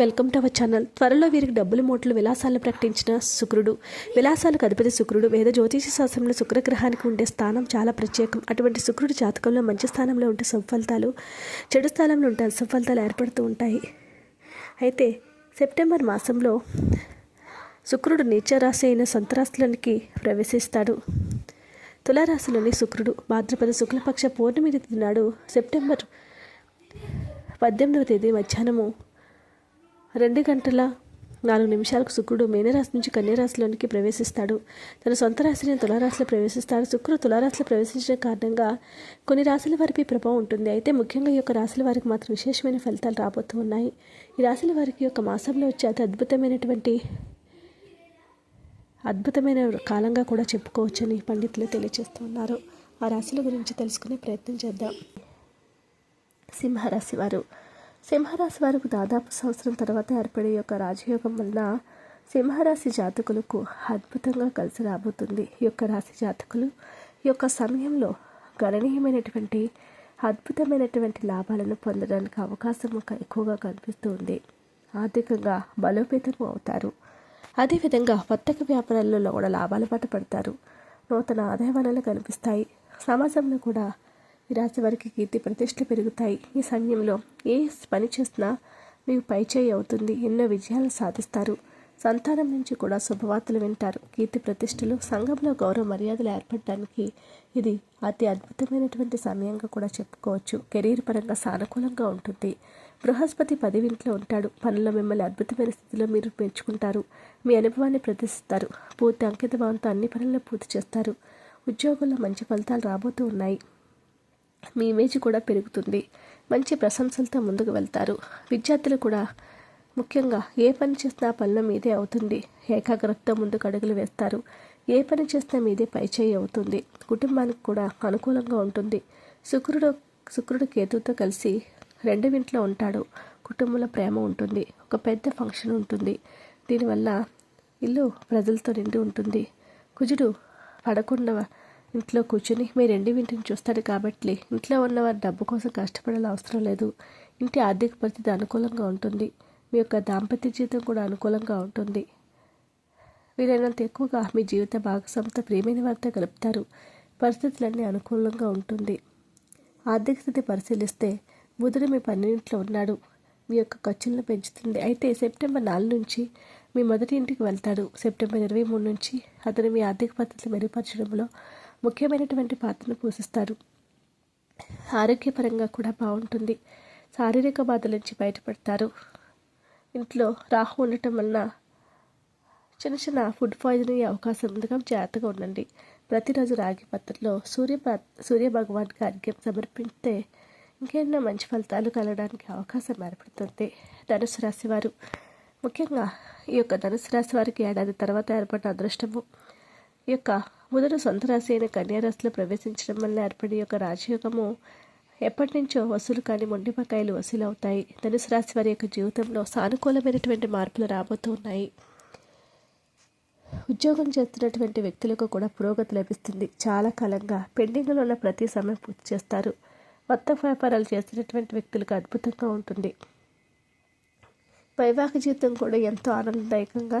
Welcome to our channel. త్వరలో వీరికి డబ్బులు మూటలు విలాసాలను ప్రకటించిన శుక్రుడు. విలాసాలకు అధిపతి శుక్రుడు. వేద జ్యోతిష శాస్త్రంలో శుక్రగ్రహానికి ఉండే స్థానం చాలా ప్రత్యేకం. అటువంటి శుక్రుడు జాతకంలో మంచి స్థానంలో ఉంటే సఫలితాలు చెడు స్థానంలో ఉంటే అసఫలితాలు ఏర్పడుతూ ఉంటాయి. అయితే సెప్టెంబర్ మాసంలో శుక్రుడు నీచరాశి అయిన సంతరాశులకి ప్రవేశిస్తాడు. తులారాశిలోని శుక్రుడు భాద్రపద శుక్లపక్ష పౌర్ణమి నాడు సెప్టెంబర్ పద్దెనిమిదవ తేదీ మధ్యాహ్నము రెండు గంటల నాలుగు నిమిషాలకు శుక్రుడు మీనరాశి నుంచి కన్యరాశిలోనికి ప్రవేశిస్తాడు. తన సొంత రాశిని తులారాశిలో ప్రవేశిస్తాడు. శుక్రుడు తులారాశిలో ప్రవేశించిన కారణంగా కొన్ని రాశుల వారిపై ప్రభావం ఉంటుంది. అయితే ముఖ్యంగా ఈ యొక్క రాశుల వారికి మాత్రం విశేషమైన ఫలితాలు రాబోతూ ఉన్నాయి. ఈ రాశుల వారికి యొక్క మాసంలో వచ్చే అతి అద్భుతమైనటువంటి అద్భుతమైన కాలంగా కూడా చెప్పుకోవచ్చని పండితులు తెలియజేస్తున్నారు ఆ రాశుల గురించి తెలుసుకునే ప్రయత్నం చేద్దాం. సింహరాశి వారు సింహరాశి వారికి దాదాపు సంవత్సరం తర్వాత ఏర్పడే యొక్క రాజయోగం వలన సింహరాశి జాతకులకు అద్భుతంగా కలిసి రాబోతుంది. ఈ యొక్క రాశి జాతకులు ఈ యొక్క సమయంలో గణనీయమైనటువంటి అద్భుతమైనటువంటి లాభాలను పొందడానికి అవకాశం ఒక ఎక్కువగా కనిపిస్తుంది ఆర్థికంగా బలోపేతం అవుతారు. అదేవిధంగా వర్తక వ్యాపారాలలో కూడా లాభాల పాట పడతారు. నూతన ఆదాయ వనరులు కనిపిస్తాయి. సమాజంలో కూడా ఈ రాశి వారికి కీర్తి ప్రతిష్టలు పెరుగుతాయి. ఈ సమయంలో ఏ పని చేసినా మీకు పైచేయి అవుతుంది. ఎన్నో విజయాలు సాధిస్తారు. సంతానం నుంచి కూడా శుభవార్తలు వింటారు. కీర్తి ప్రతిష్టలు సంఘంలో గౌరవ మర్యాదలు ఏర్పడడానికి ఇది అతి అద్భుతమైనటువంటి సమయంగా కూడా చెప్పుకోవచ్చు. కెరీర్ పరంగా సానుకూలంగా ఉంటుంది. బృహస్పతి పదివింట్లో ఉంటాడు. పనుల్లో మిమ్మల్ని అద్భుతమైన స్థితిలో మీరు పెంచుకుంటారు. మీ అనుభవాన్ని ప్రదర్శిస్తారు. పూర్తి అంకితభావంతో అన్ని పనులను పూర్తి చేస్తారు. ఉద్యోగుల్లో మంచి ఫలితాలు రాబోతూ ఉన్నాయి. మీ ఇమేజ్ కూడా పెరుగుతుంది. మంచి ప్రశంసలతో ముందుకు వెళ్తారు. విద్యార్థులు కూడా ముఖ్యంగా ఏ పని చేసినా పనుల మీదే అవుతుంది. ఏకాగ్రతతో ముందుకు అడుగులు వేస్తారు. ఏ పని చేసినా మీదే పైచేయి అవుతుంది. కుటుంబానికి కూడా అనుకూలంగా ఉంటుంది. శుక్రుడు శుక్రుడు కేతుతో కలిసి రెండు ఇంట్లో ఉంటాడు. కుటుంబంలో ప్రేమ ఉంటుంది. ఒక పెద్ద ఫంక్షన్ ఉంటుంది. దీనివల్ల ఇల్లు ప్రజలతో నిండి ఉంటుంది. కుజుడు పడకుండా ఇంట్లో కూర్చుని మీ రెండు ఇంటిని చూస్తాడు కాబట్టి ఇంట్లో ఉన్నవారు డబ్బు కోసం కష్టపడాల అవసరం లేదు. ఇంటి ఆర్థిక పరిస్థితి అనుకూలంగా ఉంటుంది. మీ యొక్క దాంపత్య జీవితం కూడా అనుకూలంగా ఉంటుంది. వీలైనంత ఎక్కువగా మీ జీవిత భాగస్వామితో ప్రేమైన వారితో గలుపుతారు పరిస్థితులన్నీ అనుకూలంగా ఉంటుంది. ఆర్థిక స్థితి పరిశీలిస్తే బుధుడు మీ పన్నెండింట్లో ఉన్నాడు. మీ యొక్క ఖర్చులను పెంచుతుంది. అయితే సెప్టెంబర్ నాలుగు నుంచి మీ మొదటి ఇంటికి వెళ్తాడు. సెప్టెంబర్ ఇరవై మూడు నుంచి అతను మీ ఆర్థిక పద్ధతులు మెరుగుపరచడంలో ముఖ్యమైనటువంటి పాత్రను పోషిస్తారు. ఆరోగ్యపరంగా కూడా బాగుంటుంది. శారీరక బాధల నుంచి బయటపడతారు. ఇంట్లో రాహు ఉండటం వలన చిన్న చిన్న ఫుడ్ పాయిజన్ అయ్యే అవకాశం ఉందిగా జాగ్రత్తగా ఉండండి. ప్రతిరోజు రాగి పత్రలో సూర్య సూర్య భగవాన్కి అర్ఘ్యం సమర్పిస్తే ఇంకెన్నో మంచి ఫలితాలు కలగడానికి అవకాశం ఏర్పడుతుంది. ధనుసు రాశి వారు. ముఖ్యంగా ఈ యొక్క ధనుసు రాశి వారికి ఏడాది తర్వాత ఏర్పడిన అదృష్టము. ఈ యొక్క బుధుడు సొంత రాశి అయిన కన్యారాశిలో ప్రవేశించడం వల్ల ఏర్పడే యొక్క రాజయోగము ఎప్పటి నుంచో వసూలు కాని మొండి బకాయిలు వసూలు అవుతాయి ధనుసు రాశి వారి యొక్క జీవితంలో సానుకూలమైనటువంటి మార్పులు రాబోతూ ఉన్నాయి. ఉద్యోగం చేస్తున్నటువంటి వ్యక్తులకు కూడా పురోగతి లభిస్తుంది. చాలా కాలంగా పెండింగ్లో ఉన్న ప్రతి సమయం పూర్తి చేస్తారు. కొత్త వ్యాపారాలు చేస్తున్నటువంటి వ్యక్తులకు అద్భుతంగా ఉంటుంది. వైవాహిక జీవితం కూడా ఎంతో ఆనందదాయకంగా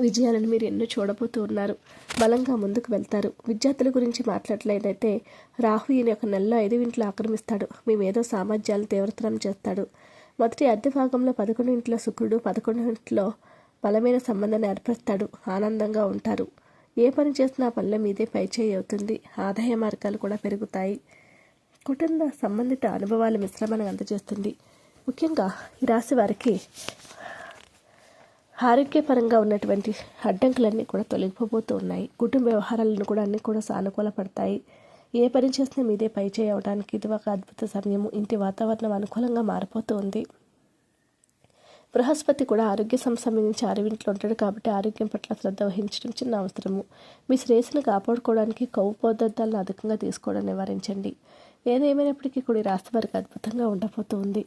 విజయాలను మీరు ఎన్నో చూడబోతూ ఉన్నారు. బలంగా ముందుకు వెళ్తారు. విద్యార్థుల గురించి మాట్లాడలేదైతే రాహు ఈయన యొక్క నెలలో ఐదు ఇంట్లో ఆక్రమిస్తాడు. మీ మేధో సామర్థ్యాలను తీవ్రతరం చేస్తాడు. మొదటి అద్దె భాగంలో పదకొండు ఇంట్లో శుక్రుడు పదకొండు ఇంట్లో బలమైన సంబంధాన్ని ఏర్పరుస్తాడు. ఆనందంగా ఉంటారు. ఏ పని చేసినా పనుల మీదే పైచేయి అవుతుంది. ఆదాయ మార్గాలు కూడా పెరుగుతాయి. కుటుంబ సంబంధిత అనుభవాల మిశ్రమాన్ని అందజేస్తుంది. ముఖ్యంగా ఈ రాశి వారికి ఆరోగ్యపరంగా ఉన్నటువంటి అడ్డంకులన్నీ కూడా తొలగిపోతూ ఉన్నాయి. కుటుంబ వ్యవహారాలను కూడా అన్నీ కూడా సానుకూల పడతాయి ఏ పని చేసినా మీదే పై చేయడానికి ఇది ఒక అద్భుత సమయము. ఇంటి వాతావరణం అనుకూలంగా మారిపోతూ ఉంది. బృహస్పతి కూడా ఆరోగ్య సంబంధించి అరవింట్లో ఉంటాడు కాబట్టి ఆరోగ్యం పట్ల శ్రద్ధ వహించడం చిన్న అవసరము. మీ శ్రేయస్సును కాపాడుకోవడానికి కొవ్వు పదార్థాలను అధికంగా తీసుకోవడం నివారించండి. ఏదేమైనప్పటికీ కూడా ఈ రాశి వారికి అద్భుతంగా ఉండబోతుంది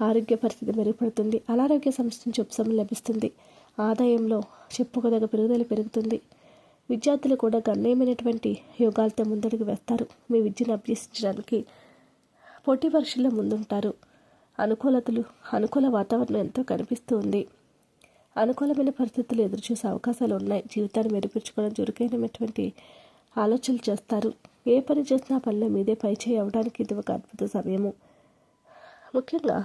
ఆరోగ్య పరిస్థితి మెరుగుపడుతుంది. అనారోగ్య సమస్య నుంచి ఉపశమనం లభిస్తుంది. ఆదాయంలో చెప్పుకోదగ్గ పెరుగుదల పెరుగుతుంది. విద్యార్థులు కూడా గణనీయమైనటువంటి యోగాలతో ముందడుగు వేస్తారు. మీ విద్యను అభ్యసించడానికి పోటీ పరీక్షల్లో ముందుంటారు. అనుకూలతలు అనుకూల వాతావరణం ఎంతో కనిపిస్తూ ఉంది అనుకూలమైన పరిస్థితులు ఎదురుచూసే అవకాశాలు ఉన్నాయి. జీవితాన్ని మెరుగుపరుచుకోవడం చురుకైనటువంటి ఆలోచనలు చేస్తారు. ఏ పని చేసినా పనిలో మీదే పై చేయి ఇది ఒక అద్భుత సమయము. ముఖ్యంగా